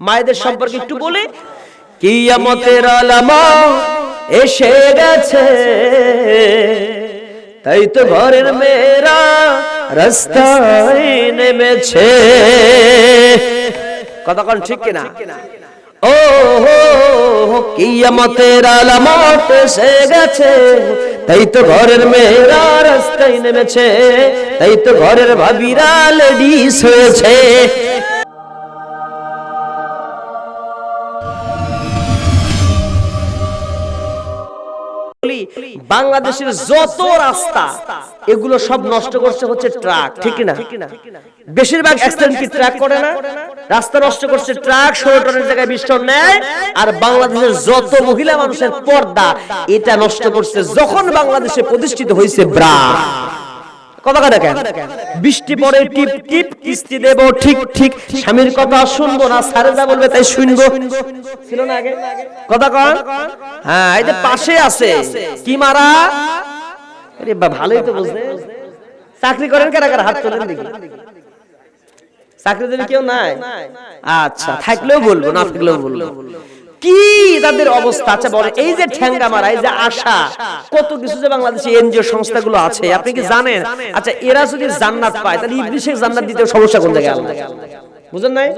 মায়েদের সম্পর্কে একটু বলে কিয়ামতের আলামা এসে গেছে। তাই তো ঘরের মেয়েরা রাস্তায় নেমেছে। কতক্ষণ ঠিক কিনা ও কিয়ামতের আলামত এসে গেছে। তাই তো ঘরের মেয়েরা রাস্তায় নেমেছে। তাই তো ঘরের ভাবিরা লেডিস হয়েছে। বাংলাদেশের যত রাস্তা, এগুলো সব নষ্ট করছে হচ্ছে ট্রাক, ঠিক না বেশিরভাগ অ্যাক্সিডেন্ট কি ট্রাক করে না? রাস্তা নষ্ট করছে ট্রাক, ষোলো টনের জায়গায় বিশ টন নেয়, আর বাংলাদেশের যত মহিলা মানুষের পর্দা, এটা নষ্ট করছে যখন বাংলাদেশে প্রতিষ্ঠিত হয়েছে ব্রা। কথা দেখেন? বৃষ্টি পরে টিপ টিপ কিস্তি দেব ঠিক ঠিক স্বামীর কথা শুনব না সারে যা বলবে তাই শুনব। ছিল না আগে? কথা কন হ্যাঁ এই যে পাশে আছে। কি মারা? আরে বা ভালোই তো বুঝতে চাকরি করেন কারা কারা হাত তোলেন দেখি। চাকরি দেবে কেউ নাই? আচ্ছা থাকলেও বলব না থাকলেও বলব কি তাদের অবস্থা? আছে বলে, এই যে ঠ্যাঙ্গা মারা, এই যে আশা, কত কিছু যে বাংলাদেশে এনজিও সংস্থাগুলো আছে, আপনি কি জানেন? আচ্ছা এরা যদি জান্নাত পায়, তাহলে ইবলিশের জান্নাত দিতে সমস্যা কোন জায়গায় আল্লাহ? বুঝেন নাই?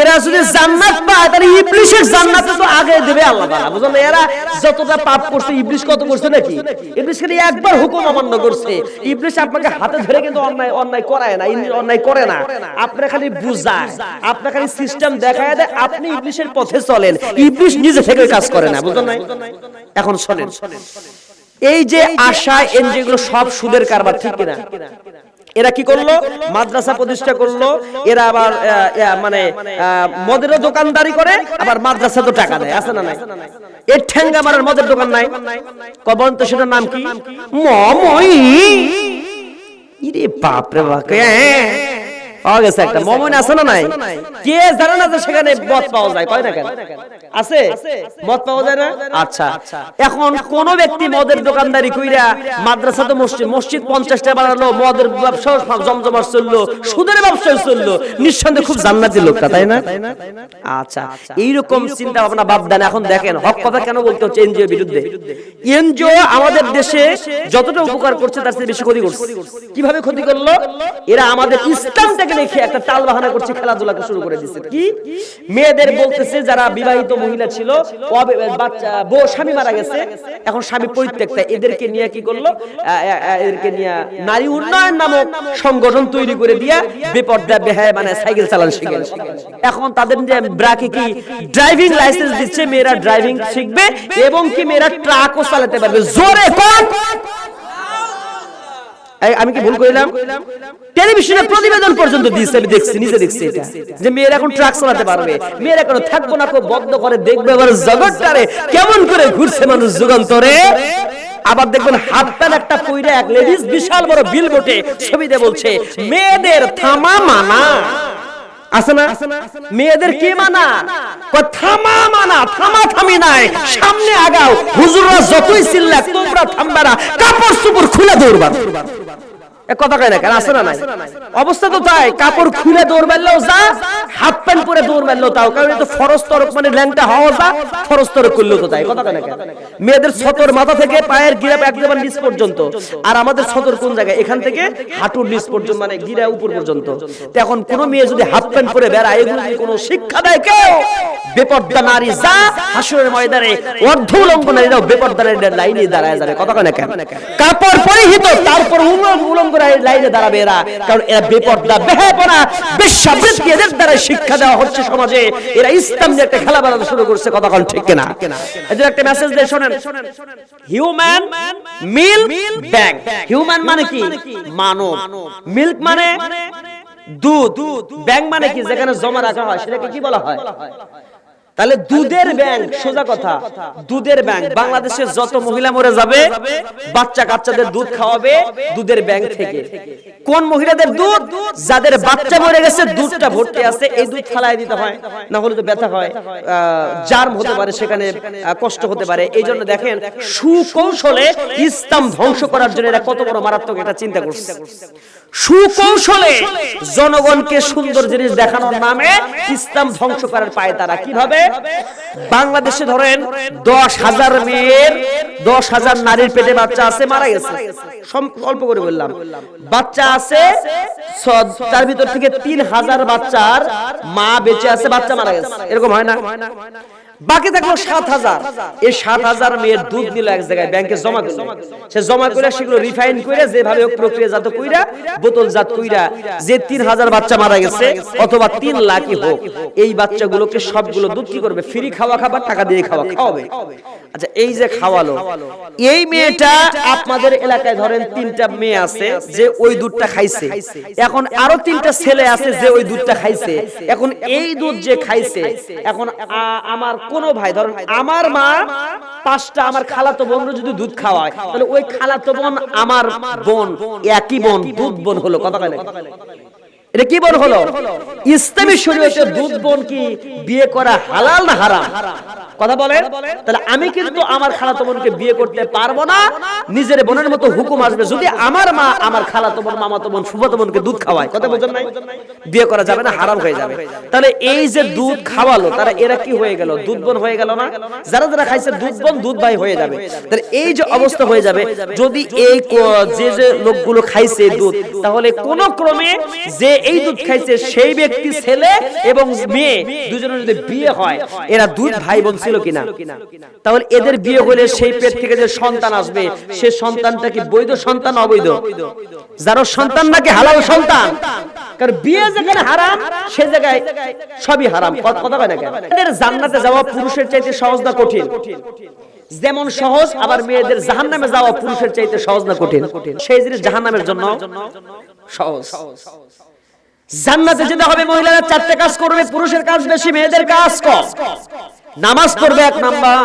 এরা যদি জান্নাত পায় তাহলে ইবলিশের জান্নাত তো আগে দেবে আল্লাহ তাআলা। বুঝেন না এরা যতটা পাপ করছে ইবলিশ কত করছে নাকি? ইবলিশ খালি একবার হুকুম অমান্য করছে। ইবলিশ আপনাকে হাতে ধরে কিন্তু অন্যায় অন্যায় করায় না অন্যায় করে না। আপনার খালি বুঝায়। আপনার খালি সিস্টেম দেখায় দেয় আপনি ইবলিশের পথে চলেন। ইবলিশ নিজে থেকে কাজ করে না বুঝেন নাই? এখন শোনেন। এই যে আশা এনজিও সব সুদের কারবার ঠিক কিনা? এরা কি করল? মাদ্রাসা প্রতিষ্ঠা করল। এরা আবার মানে আহ, মদেরও দোকানদারি করে আবার মাদ্রাসা তো টাকা দেয় আছে না নাই? এর ঠ্যাঙ্গা মারার মদের দোকান নাই? কবন তো সেটার নাম কি? মমই। ইরে বাপরে বাপ এ, পাওয়া গেছে একটা মমন আছে না নাই? কে জানে না যে সেখানে মদ পাওয়া যায় কয় না কেন? আছে? মদ পাওয়া যায় না? আচ্ছা। এখন কোন ব্যক্তি মদের দোকানদারি কইরা মাদ্রাসা তো মসজিদ মসজিদ পঞ্চাশটা বানালো মদের ব্যবসা জমজমার চলল সুদের ব্যবসা চলল নিঃসন্দেহে খুব জান্নাতি লোকটা তাই না? আচ্ছা এইরকম চিন্তা ভাবনা বাদ দেন এখন দেখেন হক কথা কেন বলতে হচ্ছে এনজিও বিরুদ্ধে? এনজিও আমাদের দেশে যতটা উপকার করছে তার চেয়ে বেশি ক্ষতি করছে। কীভাবে ক্ষতি করল এরা আমাদের ইসলামটাকে রেখে একটা টাল বাহানা করছে খেলাধুলাকে শুরু করে দিচ্ছে কি? মেয়েদের বলতেছে যারা বিবাহিত মহিলা ছিল বাচ্চা বউ স্বামী মারা গেছে। এখন স্বামী পরিত্যক্তা এদেরকে নিয়ে কি করল? এদেরকে নিয়ে নারী উন্নয়ন নামক সংগঠন তৈরি করে দিয়া বেপর্দা বেহায় মানে সাইকেল চালান শিখে এখন তাদের যে ব্রাকে কি ড্রাইভিং লাইসেন্স দিচ্ছে মেয়েরা ড্রাইভিং শিখবে এবং কি মেয়েরা ট্রাকও চালাতে পারবে। জোরে কোন আমি কি ভুল করিলাম টেলিভিশনে প্রতিবেদন পর্যন্ত দিয়েছে আমি দেখছি নিজে দেখছি এটা। যে মেয়েরা এখন ট্রাক চালাতে পারবে মেয়েরা এখন থাকব না খুব বদ্ধ করে দেখবে এবার জগৎটারে কেমন করে ঘুরছে মানুষ যুগান্তরে আবার দেখবেন হাত প্যান একটা কইরা এক লেডিস বিশাল বড় বিল বোটে ছবিতে বলছে মেয়েদের থামা মানা। আছে না? মেয়েদের কে মানা? থামা মানা থামা থামি নাই। সামনে আগাও। হুজুররা যতই চিল্লাক তোমরা থামবে না। কাপড় চুপুর খুলে দৌড়বা কথা কয় না কেন? আছে না নাই অবস্থা তো তাই কাপড় খুলে দৌড় মারলেও যা হাফ প্যান্ট পরে দৌড় মারলেও তাও কারণ এটা ফরজ তরক মানে ল্যাংটা হওয়া যা ফরজ তরক করলেও তো তাই কথা কয় না কেন? মেয়েদের ছতর মাথা থেকে পায়ের গিরা একদম নিচ পর্যন্ত আর আমাদের ছতর কোন জায়গায়? এখান থেকে হাঁটুর নিচ পর্যন্ত মানে গিরা উপর পর্যন্ত। এখন কোন মেয়ে যদি হাফ প্যান্ট পরে বেড়ায় এগুলো যদি কোনো শিক্ষা দেয় কেউ? বেপর্দা নারী যা হাসুরের ময়দানে অর্ধ উলঙ্গ নারীরাও বেপর্দা লাইনে দাঁড়ায় যাবে কথা কয় না কেন? কাপড় পরিহিত তারপর উলঙ্গ লাইনে দাঁড়াবে এরা। কারণ এরা বেপর্দা বেহাপনা বেশ্যাবৃত্তি এদের দ্বারা শিক্ষা দেওয়া হচ্ছে সমাজে। এরা ইসলাম নিয়ে একটা খেলা বানানো শুরু করছে, কথা কন ঠিক কিনা? এদের একটা মেসেজ দিয়ে, শোনেন। হিউম্যান মিল্ক ব্যাগ হিউম্যান মানে কি? মানব। মিল্ক মানে দুধ। ব্যাংক মানে কি? যেখানে জমা রাখা হয়, সেটাকে কি বলা হয়? তাহলে দুধের ব্যাংক সোজা কথা। দুধের ব্যাংক বাংলাদেশের যত মহিলা মরে যাবে বাচ্চা কাচ্চাদের দুধ খাওয়াবে দুধের ব্যাংক থেকে। কোন মহিলাদের দুধ? যাদের বাচ্চা মরে গেছে দুধটা ভর্তি আছে এই দুধ ফালাই দিতে হয়। না হলে তো ব্যথা হয়। জার্ম হতে পারে সেখানে কষ্ট হতে পারে। এই জন্য দেখেন সুকৌশলে ইসলাম ধ্বংস করার জন্য এরা কত বড় মারাত্মক এটা চিন্তা করছে। সুকৌশলে জনগণকে সুন্দর জিনিস দেখানোর নামে ইসলাম ধ্বংস করার পায় তারা কীভাবে বাংলাদেশে ধরেন দশ হাজার মেয়ের দশ হাজার নারীর পেটে বাচ্চা আছে, মারা গেছে। অল্প করে বললাম। বাচ্চা আছে তার ভিতর থেকে তিন হাজার বাচ্চার মা বেঁচে আছে, বাচ্চা মারা গেছে। এরকম হয় না? বাকি থাকল সাত হাজার। এই সাত হাজার মেয়ের দুধ নিল এক জায়গায় ব্যাংকে জমা করল সে জমা করে সেগুলো রিফাইন করে যেভাবে হোক প্রক্রিয়াজাত কইরা বোতলজাত কইরা যে তিন হাজার বাচ্চা মারা গেছে অথবা তিন লাখই হোক এই বাচ্চাগুলোকে সবগুলো দুধ কি করবে? ফ্রি খাওয়া খাবার টাকা দিয়ে খাওয়া খাওয়াবে। আচ্ছা এই যে খাওয়ালো এই মেয়েটা আপনাদের এলাকায় ধরেন তিনটা মেয়ে আছে যে ওই দুধটা খাইছে। এখন আরও তিনটা ছেলে আছে যে ওই দুধটা খাইছে। এখন এই দুধ যে খাইছে এখন আমার কোন ভাই ধরেন আমার মা পাঁচটা আমার খালাতো বোন যদি দুধ খাওয়ায় তাহলে ওই খালাতো বোন আমার বোন একই বোন দুধ বোন হলো কথা কয়? এটা কি বোন হলো? ইসলামী শরীয়তে দুধ বোন কি বিয়ে করা হালাল না হারাম? কথা বলেন? তাহলে আমি কিন্তু আমার খালাতো বোনকে বিয়ে করতে পারব না। নিজের বোনের মতো হুকুম আসবে যদি আমার মা আমার খালাতো বোন মামাতো বোন ফুফাতো বোনকে দুধ খাওয়ায় কথা বোঝেন নাই? বিয়ে করা যাবে না হারাম হয়ে যাবে তাহলে এই যে দুধ খাওয়ালো তারা এরা কি হয়ে গেল? দুধ বোন হয়ে গেল না? যারা যারা খাইছে দুধ বোন দুধ ভাই হয়ে যাবে। তাহলে এই যে অবস্থা হয়ে যাবে যদি এই যে যে লোকগুলো খাইছে দুধ তাহলে কোন ক্রমে যে এই দুধ খাইছে সেই ব্যক্তি ছেলে এবং মেয়ে। দুজনের যদি বিয়ে হয়, এরা দুধ ভাই বোন ছিল কিনা? তাহলে এদের বিয়ে হলে সেই পেট থেকে যে সন্তান আসবে, সে সন্তানটা কি বৈধ সন্তান অবৈধ? যারা সন্তান নাকি হালাল সন্তান? কারণ বিয়ে যেখানে হারাম, সে জায়গায় সবই হারাম। কথা কয় না কেন? এদের জান্নাতে যাওয়া পুরুষের চাইতে সহজ না কঠিন। যেমন সহজ, আবার মেয়েদের জাহান্নামে যাওয়া পুরুষের চাইতে সহজ না কঠিন। সেই জিনিস জাহান্নামের জন্য সহজ। জান্নাতে যেতে হবে, মহিলারা চারটে কাজ করবে, পুরুষের কাজ বেশি, মেয়েদের কাজ কম। নামাজ পড়বে এক নাম্বার,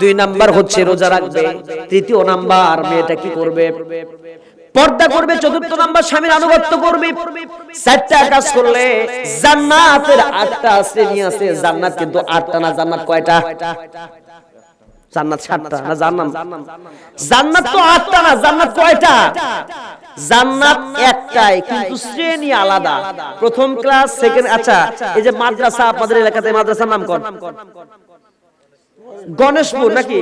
দুই নাম্বার হচ্ছে রোজা রাখবে, তৃতীয় নাম্বার মেয়েটা কি করবে? পর্দা করবে, চতুর্থ নাম্বার স্বামীর আনুগত্য করবে। চারটা কাজ করলে জান্নাতের আটটা শ্রেণি আছে, জান্নাত কিন্তু আটটা না, জান্নাত কয়টা? জান্নাত সাতটা না জান্নাত জান্নাত তো আটটা না জান্নাত কয়টা? জান্নাত একটাই কিন্তু শ্রেণি আলাদা। প্রথম ক্লাস সেকেন্ড আচ্ছা এই যে মাদ্রাসা আপনাদের এলাকাতে মাদ্রাসার নাম কোন গণেশপুর নাকি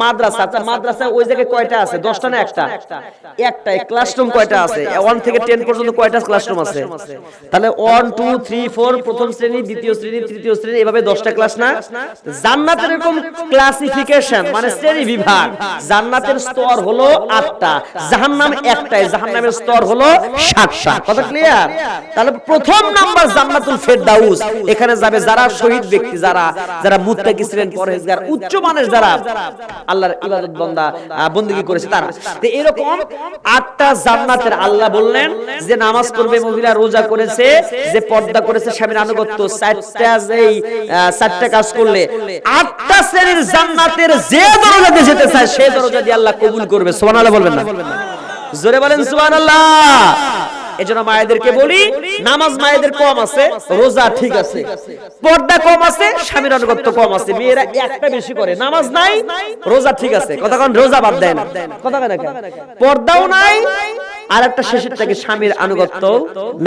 মাদ্রাসা? আচ্ছা মাদ্রাসা ওই জায়গায় কয়টা আছে? দশটা না একটা? একটাই ক্লাসরুম কয়টা আছে? ওয়ান থেকে টেন পর্যন্ত কয়টা ক্লাসরুম আছে? তাহলে ওয়ান টু থ্রি ফোর প্রথম শ্রেণি, দ্বিতীয় শ্রেণি, তৃতীয় শ্রেণি, এভাবে দশটা ক্লাস না? জান্নাতের এরকম ক্লাসিফিকেশন মানে শ্রেণি বিভাগ, জান্নাতের স্তর হলো আটটা একটাই, জাহান্নামের স্তর হলো কথা ক্লিয়ার তাহলে প্রথম নাম্বার জান্নাতুল ফেরদাউস, এখানে যাবে যারা শহীদ ব্যক্তি, যারা যারা মুত্তাকি ছিলেন পরহেজগার উচ্চ মানের যারা আল্লাহর ইবাদত বন্দা বন্দী করেছে তারা। তো এরকম আটটা জান্নাতের আল্লাহ বললেন যে নামাজ পড়বে মহিলা রোজা করেছে যে পর্দা করেছে স্বামীর আনুগত্য চারটা যেই চারটা কাজ করলে আটটা শ্রেণির জান্নাতের যে দরজাতে যেতে চায় সেই দরজা দিয়ে আল্লাহ কবুল করবে। সুবহানাল্লাহ বলবেন না। জোরে বলেন সুবহানাল্লাহ। এজন্য মায়েদেরকে বলি, নামাজ মায়েদের কম আছে, রোজা ঠিক আছে। পর্দা কম আছে, স্বামীর অনুগত্য কম আছে। মেয়েরা একটা বেশি করে। নামাজ নাই, রোজা ঠিক আছে। কথা কোন, রোজা বাদ দেয় না। কথা কেন? পর্দাও নাই আর একটা শেষের থেকে স্বামীর আনুগত্য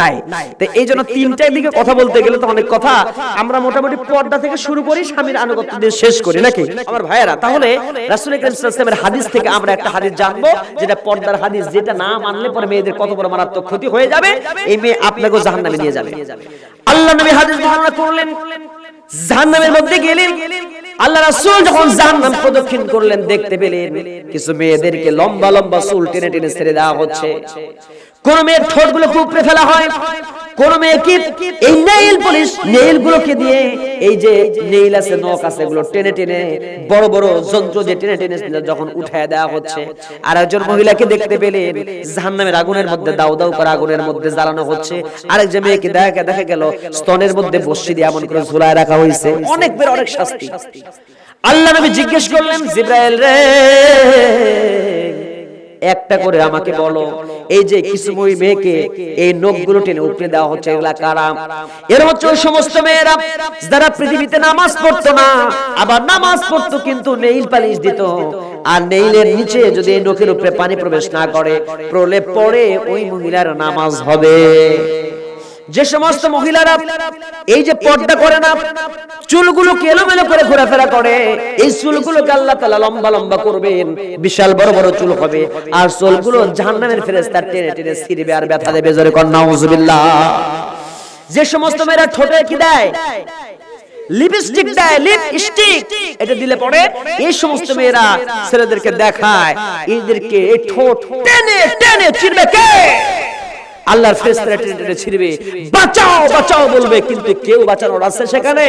নাই। তো এই জন্য তিনটার দিকে কথা বলতে গেলে তো অনেক কথা আমরা মোটামুটি পর্দা থেকে শুরু করি স্বামীর আনুগত্য দিয়ে শেষ করি নাকি? আমার ভাইয়েরা তাহলে রাসূল আলাইহি হাদিস থেকে আমরা একটা হাদিস জানব যেটা পর্দার হাদিস যেটা না মানলে পরে মেয়েদের কত বড় মারাত্মক ক্ষতি হয়ে যাবে। এই মেয়ে আপনাকেও জাহান্নামে নিয়ে যাবে। আল্লাহ নবী হাদিস বর্ণনা করলেন জাহান্নামের মধ্যে গেলেন। আল্লাহ রাসূল যখন জাহান্নাম প্রদক্ষিণ করলেন, দেখতে পেলেন কিছু মেয়েদেরকে লম্বা লম্বা চুল টেনে টেনে ছেড়ে দেওয়া হচ্ছে। কোন মেয়ের ঠোঁটগুলো উপরে ফেলা হয়। কোন মেয়ে কি এই নেইল পলিশ নেইল গুলোকে দিয়ে এই যে নেইল আছে, নখ আছে, এগুলো টেনে টেনে বড় বড় যন্ত্র দিয়ে টেনে টেনে যখন উঠায় দেওয়া হচ্ছে, আর একজন মহিলাকে দেখতে পেলেন, জাহান্নামের আগুনের মধ্যে দাউ দাউ করে আগুনের মধ্যে জ্বালানো হচ্ছে। আরেকজন মেয়েকে দেখা দেখা গেল, স্তনের মধ্যে বসি দিয়ে এমন করে ঝুলায় রাখা হয়েছে। অনেক বের, অনেক শাস্তি। আল্লাহ নবী জিজ্ঞেস করলেন, জিব্রাইল রে, একটা করে আমাকে বলো এই যে কিছু মই মেয়েকে এই নখগুলো টেনে উপরে দেওয়া হচ্ছে, এগুলা কারা এর হচ্ছে ওই সমস্ত মেয়েরা যারা পৃথিবীতে নামাজ পড়তো না, আবার নামাজ পড়তো কিন্তু নেইল পালিশ দিত। আর নেইলের নিচে যদি এই নখের উপরে পানি প্রবেশ না করে, প্রলেপ পড়ে ওই মহিলার নামাজ হবে। যে সমস্ত মহিলারা এই যে পর্দা করে না চুলগুলোকে এলোমেলো করে ঘোরাফেরা করে এই চুলগুলোকে আল্লাহ তাআলা লম্বা লম্বা করবেন বিশাল বড় বড় চুল হবে আর চুলগুলো জাহান্নামের ফেরেশতা টেনে টেনে ছিঁড়বে আর ব্যথা দেবে জোরে কর নাউজুবিল্লাহ। যে সমস্ত মেয়েরা ঠোঁটে কি দেয়? লিপস্টিক দেয় লিপস্টিক। এটা দিলে পরে এই সমস্ত মেয়েরা ছেলেদেরকে দেখায় এদেরকে এই ঠোঁট টেনে টেনে ছিড়বে কে? আল্লাহর ফেরেশতারা টেনে টেনে ছিড়বে। বাঁচাও বাঁচাও বলবে, কিন্তু কেউ বাঁচানোর আছে সেখানে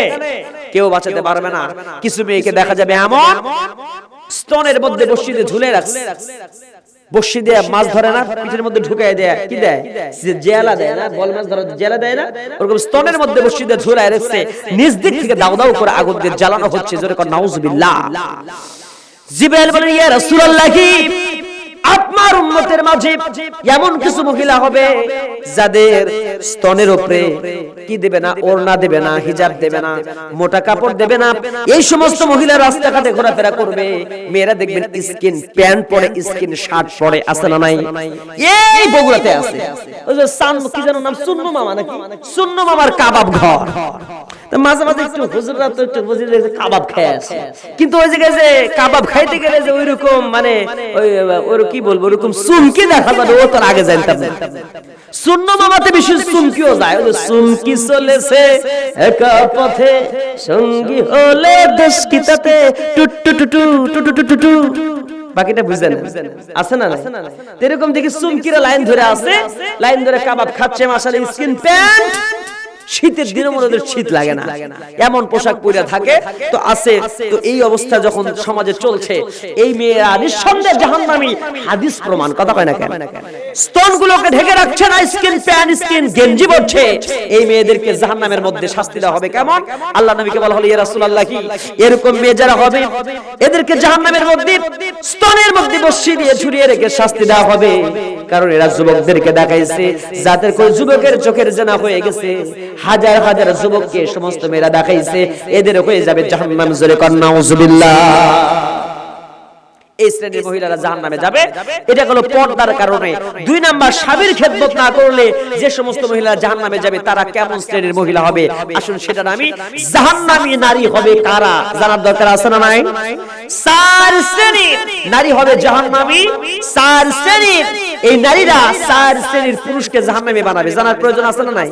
কেউ বাঁচাতে পারবে না। কিছু মেয়েকে দেখা যাবে এমন স্তনের মধ্যে বসিয়ে ঝুলে রাখছে। বসি দিয়ে মাছ ধরে না, পিঠের মধ্যে ঢুকাই দেয়। কি দেয়? জেলা দেয় না, বল মাছ ধরে জেলা দেয় না। ওরকম স্তনের মধ্যে বসি দিয়ে ঝুলাই রেখেছে। নিজ দিক থেকে দাউ দাউ করে আগুন দিয়ে জ্বালানো হচ্ছে, জোরে কর, নাউজুবিল্লাহ। জিব্রাইল বলেন, ইয়া রাসূলুল্লাহ কি আপনার উম্মতের মাঝে এমন কিছু মহিলা হবে যাদের স্তনের উপরে কি দেবে না, ওড়না দেবে না, হিজাব দেবে না, মোটা কাপড় দেবে না। এই সমস্ত মহিলা রাস্তাঘাটে ঘোরাফেরা করবে। মেয়েরা দেখবেন স্কিন প্যান্ট পরে, স্কিন শার্ট পরে, আছে না নাই? এই বগুড়াতে আছে। ওই যে সান, কি যেন নাম, সুন্ন মামা নাকি? সুন্ন মামার কাবাব ঘর। মাঝে মাঝে একটু হুজুররা তো একটু বুঝি কাবাব খায় আছে। কিন্তু ওই জায়গায় যে কাবাব খাইতে গেলে যে ওইরকম মানে ওই, ওর কি বলব ওরকম সুমকি দেখা যাবে, ও তোর আগে জানতাম না শূন্য মামাতে বেশি সুমকিও যায়। ওই চলেছে, একা পথে সঙ্গী হলে দেশ কিতাতে টুট টুট টু টু বাকিটা বুঝেন আছে না এরকম দেখি সুমকিরা লাইন ধরে আছে, লাইন ধরে কাবাব খাচ্ছে মাসালে স্কিন প্যান্ট। শীতের দিনে মনে শীত লাগে না। এমন পোশাক পরে থাকে তো আছে তো এই অবস্থা যখন সমাজে চলছে এই মেয়েরা নিঃসন্দেহে জাহান্নামী। হাদিস প্রমাণ কথা কয় না কেন? স্তনগুলোকে ঢেকে রাখছে না স্কিন প্যান স্কিন গেঞ্জি পড়ছে এই মেয়েদেরকে জাহান্নামের মধ্যে শাস্তি দেওয়া হবে কেমন? আল্লাহ নবীকে বলা হলো ইয়া রাসূলুল্লাহ কি এরকম মেয়ে যারা হবে এদেরকে জাহান্নামের মধ্যে স্তনের মধ্যে বসিয়ে দিয়ে ঝুলিয়ে রেখে শাস্তি দেওয়া হবে। কারণ এরা যুবকদেরকে দেখাইছে, যাদের করে যুবকের চোখের জানা হয়ে গেছে, হাজার হাজার যুবককে সমস্ত মেয়েরা দেখাইছে, এদের হয়ে যাবে জাহান্নাম জোরে কন্যা উজুবিল্লাহ এই শ্রেণির মহিলারা জাহান নামে যাবে। এটা হলো পর্দার কারণে। দুই নাম্বার স্বামীর খেদমত না করলে যে সমস্ত মহিলা জাহান নামে যাবে তারা কেমন শ্রেণির মহিলা হবে? আসুন সেটা আমি জাহান নামী। নারী হবে কারা? জানার দরকার আছে না নাই? চার শ্রেণির নারী হবে জাহান নামী চার শ্রেণির এই নারীরা চার শ্রেণির পুরুষকে জাহান নামে বানাবে। জানার প্রয়োজন আছে না নাই?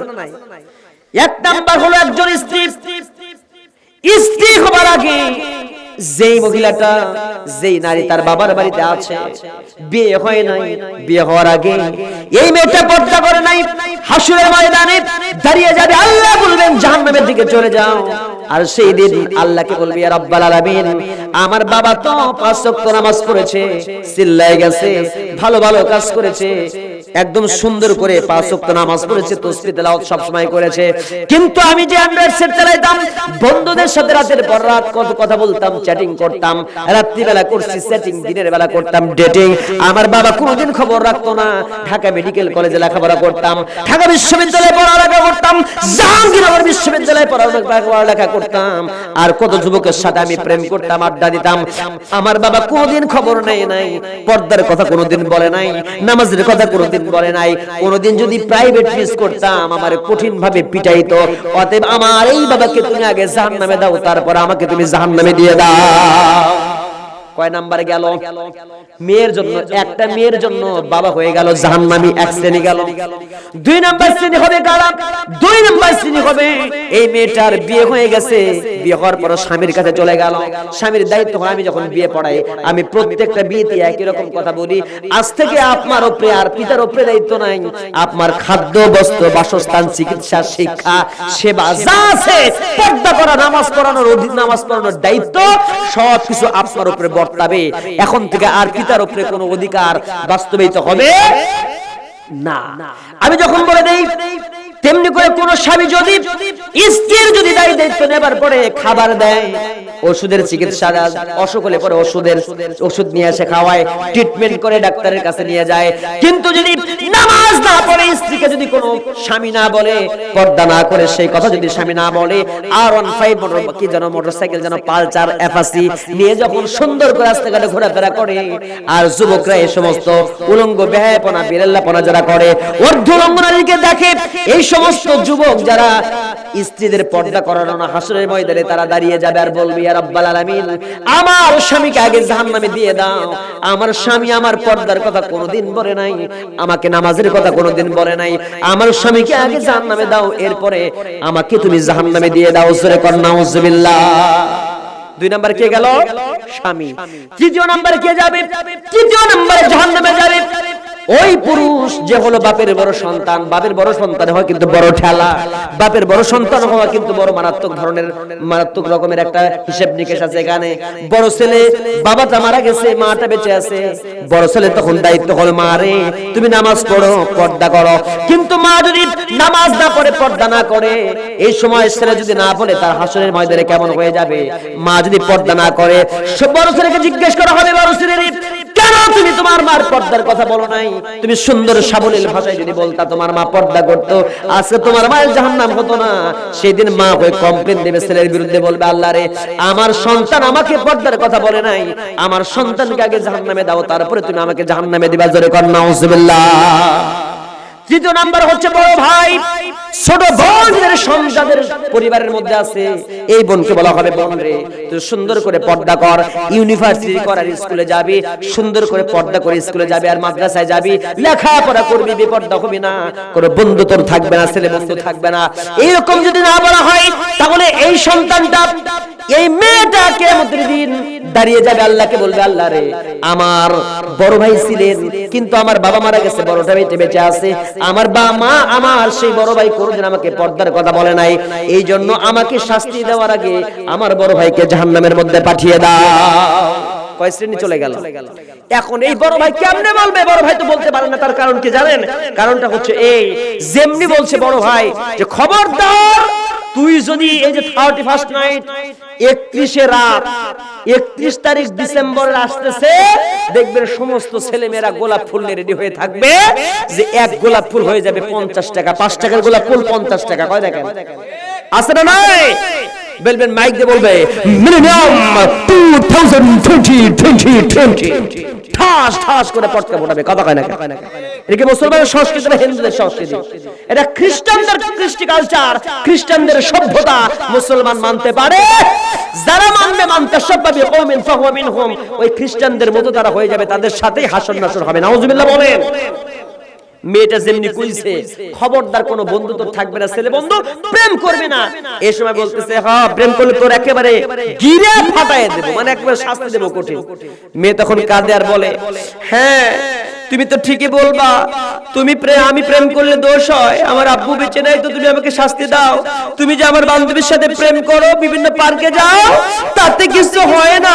এক নাম্বার হলো একজন স্ত্রী। স্ত্রী হবার আগে যেই মহিলাটা, যেই নারী তার বাবার বাড়িতে আছে, বিয়ে হয় নাই, বিয়ে হওয়ার আগে এই মেয়েটা পর্দা করে নাই, হাসুরের ময়দানে দাঁড়িয়ে যাবে, আল্লাহ বলবেন, জাহান্নামের দিকে চলে যাও। আর সেই দিন আল্লাহকে বলবি আর রব্বাল আলামিন, আমার বাবা তো পাঁচ ওয়াক্ত নামাজ পড়েছে, চিল্লায় গেছে, ভালো ভালো কাজ করেছে একদম সুন্দর করে পাঁচ ওয়াক্ত নামাজ পড়েছে তসবিহ তেলাওয়াত সব সময় করেছে। কিন্তু আমি যে অ্যান্ড্রয়েড সেট চালাইতাম বন্ধুদের সাথে রাতের পর রাত কত কথা বলতাম চ্যাটিং করতাম রাত্রি বেলা করছি চ্যাটিং দিনের বেলা করতাম ডেটিং আমার বাবা কোনোদিন খবর রাখতো না। ঢাকা মেডিকেল কলেজে লেখাপড়া করতাম। ঢাকা বিশ্ববিদ্যালয়ে পড়ালেখা করতাম। জাহাঙ্গীরনগর বিশ্ববিদ্যালয়ে পড়ালেখা করতাম। আর কত যুবকের সাথে আমি প্রেম করতাম আড্ডা দিতাম। আমার বাবা কোনোদিন খবর নেয় নাই। পর্দার কথা কোনোদিন বলে নাই। নামাজের কথা কোনোদিন বলে নাই। কোনোদিন যদি প্রাইভেট ফিস করতাম, আমার কঠিন ভাবে পিটাইতো। অতএব আমার এই বাবাকে তুমি আগে জাহান্নামে দাও, তারপর আমাকে তুমি জাহান্নামে দিয়ে দাও। কয় নাম্বারে গেল? মেয়ের জন্য, একটা মেয়ের জন্য বাবা হয়ে গেল জাহান্নামী, এক শ্রেণি গেল। দুই নাম্বার শ্রেণি হবে গালাম দুই নাম্বার শ্রেণি হবে এই মেয়েটার বিয়ে হয়ে গেছে। বিয়ে হওয়ার পর স্বামীর কাছে চলে গেল। স্বামীর দায়িত্ব হয়, আমি যখন বিয়ে পড়াই, আমি প্রত্যেকটা বিয়েতে একই রকম কথা বলি। আজ থেকে আপনার উপরে আর পিতার উপরে দায়িত্ব নাই। আপনার খাদ্য, বস্ত্র, বাসস্থান, চিকিৎসা, শিক্ষা, সেবা যা আছে, পর্দা করা, নামাজ পড়ানোর অধীন নামাজ পড়ানোর দায়িত্ব সব কিছু আপনার উপরে বর্তাবে এখন থেকে আর পিতার উপরে কোনো অধিকার বাস্তবায়িত হবে? না। আমি যখন বলে দেই তেমনি করে কোন স্বামী যদি স্ত্রীর যদি দায়ী দায়িত্ব নেবার পরে খাবার দেয়, ওষুধের চিকিৎসা অসুখ হলে পরে ওষুধের ওষুধ নিয়ে এসে খাওয়ায় ট্রিটমেন্ট করে ডাক্তারের কাছে নিয়ে যায়। কিন্তু যদি নামাজ না পড়ে, স্ত্রীকে যদি কোনো স্বামী না বলে, পর্দা না করে, সেই কথা যদি স্বামী না বলে, আর ওয়ান ফাইভ মোটর কি যেন মোটরসাইকেল যেন পালচার এফাসি নিয়ে যখন সুন্দর করে রাস্তাঘাটে ঘোরাফেরা করে, আর যুবকরা এই সমস্ত উলঙ্গ বেহায়াপনা, বিড়াল্লাপনা যারা করে অর্ধুলঙ্গ নারীকে দেখে এই সমস্ত যুবক যারা স্ত্রীদের পর্দা করানো না হাসরের ময়দানে তারা দাঁড়িয়ে যাবে আর বলবে ইয়া রাব্বাল আলামিন আমার স্বামীকে আগে জাহান্নামে দিয়ে দাও। আমার স্বামী আমার পর্দার কথা কোনোদিন বলে নাই আমাকে নামাজের কথা কোনোদিন বলে নাই। আমার স্বামীকে আগে জাহান্নামে দাও এরপরে আমাকে তুমি জাহান্নামে দিয়ে দাও। জোরে কর নাউজুবিল্লাহ। দুই নাম্বার কে গেল? স্বামী। তৃতীয় নাম্বার কে যাবে? তৃতীয় নাম্বারে জাহান্নামে যাবে। ওই পুরুষ যে হলো বাপের বড় সন্তান, বাপের বড় সন্তান হয় কিন্তু বড় ঠেলা। বাপের বড় সন্তান হওয়া কিন্তু বড় মারাত্মক ধরনের, মারাত্মক রকমের একটা হিসেব নিকেশ আছে এখানে। বড় ছেলে বাবাটা মারা গেছে, মাটা বেঁচে আছে। বড় ছেলে তখন দায়িত্ব হলো মা রে, তুমি নামাজ পড়ো, পর্দা করো। কিন্তু মা যদি নামাজ না পড়ে, পর্দা না করে, এই সময় ছেলে যদি না বলে, তার হাসনের ময়দানে কেমন হয়ে যাবে? মা যদি পর্দা না করে বড় ছেলেকে জিজ্ঞেস করা হবে, বড় ছেলে কেন তুমি তোমার মার পর্দার কথা বলো নাই। তুমি সুন্দর সাবলীল ভাষায় যদি বলতা তোমার মা পর্দা করতো, আজকে তোমার মায়ের জাহান্নাম হতো না। সেদিন মা হয়ে কমপ্লেন দেবে, ছেলের বিরুদ্ধে বলবে, আল্লাহ রে, আমার সন্তান আমাকে পর্দার কথা বলে নাই। আমার সন্তানকে আগে জাহান্নামে দাও, তারপরে তুমি আমাকে জাহান্নামে দিবা। জোরে কর, নাউজুবিল্লাহ। তৃতীয় নাম্বার হচ্ছে বড় ভাই। ছোট বোন যাদের সন্তানের পরিবারের মধ্যে আছে, এই বোনকে বলা হবে বোন রে। তুই সুন্দর করে পর্দা কর ইউনিভার্সিটি করার স্কুলে যাবি, সুন্দর করে পর্দা করে স্কুলে যাবি আর মাদ্রাসায় যাবি, লেখাপড়া করবি, বেপর্দা হবি না। কোনো বন্ধু তোর থাকবে না, ছেলে বন্ধু থাকবে না। এইরকম যদি না বলা হয়, তাহলে এই সন্তানটা এই মেয়েটা কেমতের দিন দাঁড়িয়ে যাবে, আল্লাহকে বলবে, আল্লাহ রে, আমার বড় ভাই ছিলেন, কিন্তু আমার বাবা মারা গেছে বড়টা বেঁচে বেঁচে আছে। আমার বা মা আমার সেই বড় ভাই কোনোদিন আমাকে পর্দার কথা বলে নাই। এই জন্য আমাকে শাস্তি দেওয়ার আগে আমার বড় ভাইকে জাহান্নামের মধ্যে পাঠিয়ে দাও। কয় শ্রেণি চলে গেল। এখন এই বড় ভাই কেমনে বলবে? বড় ভাই তো বলতে পারে না তার কারণ কি জানেন? কারণটা হচ্ছে এই যেমনি বলছে বড় ভাই যে খবরদার তুই যদি এই যে থার্টি ফার্স্ট নাইট একত্রিশে রাত একত্রিশ তারিখ আসতেছে দেখবেন সমস্ত ছেলে মেয়েরা গোলাপ ফুল নিয়ে রেডি হয়ে থাকবে যে এক গোলাপ ফুল হয়ে যাবে পঞ্চাশ টাকা পাঁচ টাকার গোলাপ ফুল পঞ্চাশ টাকা কয় দেখেন? আছে না নাই? বলবেন মাইক দিয়ে বলবে। Minimum two thousand twenty twenty twenty ঠাস ঠাস করে পটকা ফোটাবে কথা কয় না এটা কি মুসলমানের সংস্কৃতি না হিন্দুদের সংস্কৃতি? এটা খ্রিস্টানদের কৃষ্টি কালচার খ্রিস্টানদের সভ্যতা মুসলমান মানতে পারে। যারা মানবে মানতে সব্বাবি ওমিন ফাহুমিন হুম ওই খ্রিস্টানদের মতো তারা হয়ে যাবে তাদের সাথেই হাসন নাসর হবে। নাউজুবিল্লাহ বলেন। মেয়েটা যেমনি কইছে খবরদার কোনো বন্ধু তোর থাকবে না ছেলে বন্ধু প্রেম করবে না। এই সময় বলতেছে হ্যাঁ প্রেম করলে তোর একেবারে গিরে ফাটায় দেবো মানে একেবারে শাস্তি দেবো কঠিন। মেয়ে তখন কাঁদে আর বলে হ্যাঁ তুমি তো ঠিকই বলবা তুমি প্রেম আমি প্রেম করলে দোষ হয় আমার আব্বু বেঁচে নাই তো তুমি আমাকে শাস্তি দাও। তুমি যে আমার বান্ধবীর সাথে প্রেম করো বিভিন্ন পার্কে যাও তাতে কিছু হয় না।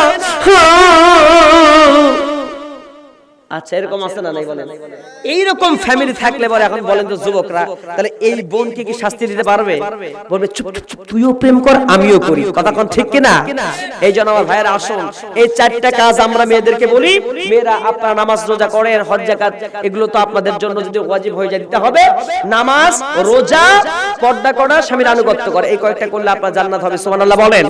আচ্ছা এরকম আছে না নাই বলেন? এইরকম ফ্যামিলি থাকলে পরে এখন বলেন তো যুবকরা তাহলে এই বোনকে কি শাস্তি দিতে পারবে? বলবে চুপ চুপ, তুইও প্রেম কর আমিও করি। কথা কোন ঠিক কিনা? এই জন্য আমার ভাইয়ের আসুন। এই চারটা কাজ আমরা মেয়েদেরকে বলি মেয়েরা আপনারা নামাজ রোজা করেন হজ জাকাত এগুলো তো আপনাদের জন্য যদি ওয়াজিব হয়ে যায় দিতে হবে নামাজ রোজা পর্দা করা স্বামীর আনুগত্য করে এই কয়েকটা করলে আপনার জান্নাত হবে। সুবহানাল্লাহ বলেন।